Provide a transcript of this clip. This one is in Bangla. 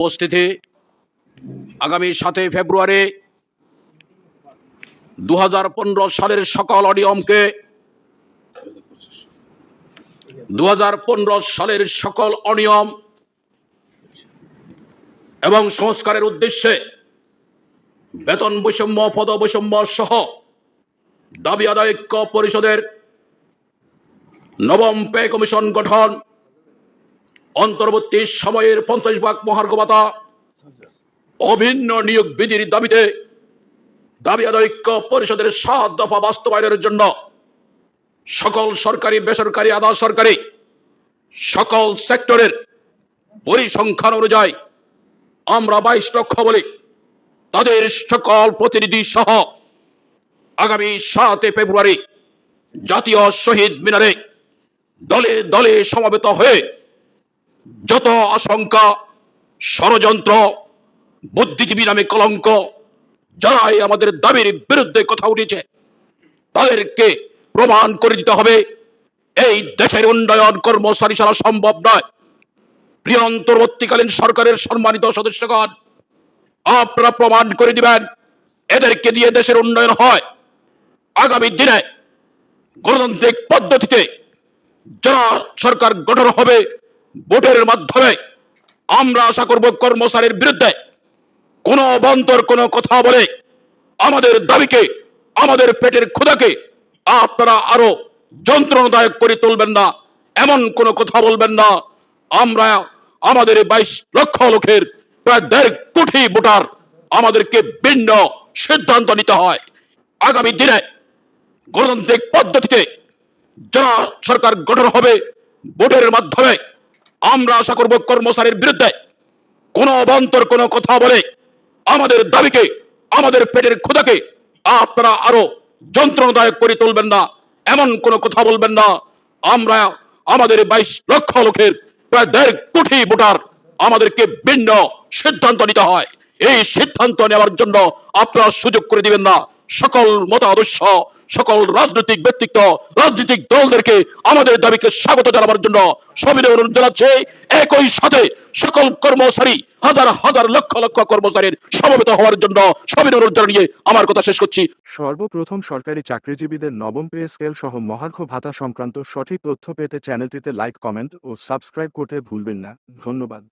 উপস্থিতি আগামী সাতই ফেব্রুয়ারি দু হাজার পনেরো সালের সকল অনিয়মকে দু হাজার পনেরো সালের সকল অনিয়ম এবং সংস্কারের উদ্দেশ্যে বেতন বৈষম্য পদ বৈষম্য সহ দাবি আদায় ঐক্য পরিষদের নবম পে কমিশন গঠন অন্তর্বর্তী সময়ের পঞ্চাশ ভাগ মহার্ঘ অভিন্ন নিয়োগ বিধির দাবিতে দাবি আদায় ঐক্য পরিষদের সাত দফা বাস্তবায়নের জন্য সকল সরকারি, বেসরকারি, আধা সরকারি সকল সেক্টরের পরিসংখ্যান অনুযায়ী আমরা বাইশ লক্ষ বলি, তাদের সকল প্রতিনিধি সহ আগামী সাতই ফেব্রুয়ারি জাতীয় শহীদ মিনারে দলে দলে সমবেত হয়ে যত আশঙ্কা ষড়যন্ত্র, বুদ্ধিজীবী নামে কলঙ্ক, যারাই আমাদের দাবির বিরুদ্ধে কথা উঠেছে, তাদেরকে প্রমাণ করে দিতে হবে, এই দেশের উন্নয়ন কর্মচারী ছাড়া সম্ভব নয়। প্রিয় অন্তর্বর্তীকালীন সরকারের সম্মানিত সদস্যগণ, আপনারা প্রমাণ করে দিবেন, এদেরকে দিয়ে দেশের উন্নয়ন হয়। আগামী দিনে গণতান্ত্রিক পদ্ধতিতে যারা সরকার গঠন হবে ভোটের মাধ্যমে আমরা আশা করব কর্মচারীর বিরুদ্ধে কোনো অবান্তর, কোনো কথা বলে আমাদের দাবিকে, আমাদের পেটের ক্ষুদাকে আপনারা আরও যন্ত্রণাদায়ক করে তুলবেন না। এমন কোনো কথা বলবেন না। আমরা আমাদের বাইশ লক্ষ লোকের প্রায় দেড় কোটি ভোটার আমাদেরকে ভিন্ন সিদ্ধান্ত নিতে হয়। আগামী দিনে গণতান্ত্রিক পদ্ধতিতে যারা সরকার গঠন হবে, ভোটের মাধ্যমে আমরা আশা করব কর্মচারীর বিরুদ্ধে কোনো অবান্তর কোনো কথা বলে আমাদের দাবিকে, আমাদের পেটের ক্ষুদাকে আপনারা আরও যন্ত্রণাদায়ক করে তুলবেন না। এমন কোনো কথা বলবেন না। আমরা আমাদের বাইশ লক্ষ লোকের প্রায় দেড় কোটি ভোটার আমাদেরকে ভিন্ন সিদ্ধান্ত নিতে হয়। এই সিদ্ধান্ত নেওয়ার জন্য আপনারা সুযোগ করে দিবেন না। সকল মতাদর্শ সকল রাজনৈতিক ব্যক্তিত্ব, রাজনৈতিক দলদেরকে আমাদের দাবিকে স্বাগত জানাবার জন্য সবিনয় অনুরোধ জানাচ্ছে। একই সাথে সকল কর্মচারী, হাজার হাজার লক্ষ লক্ষ কর্মচারীর সমবেত হওয়ার জন্য সবিনয় অনুরোধ জানিয়ে আমার কথা শেষ করছি। সর্বপ্রথম সরকারি চাকরিজীবীদের নবম পে স্কেল সহ মহার্ঘ ভাতা সংক্রান্ত সঠিক তথ্য পেতে চ্যানেলটিতে লাইক, কমেন্ট ও সাবস্ক্রাইব করতে ভুলবেন না। ধন্যবাদ।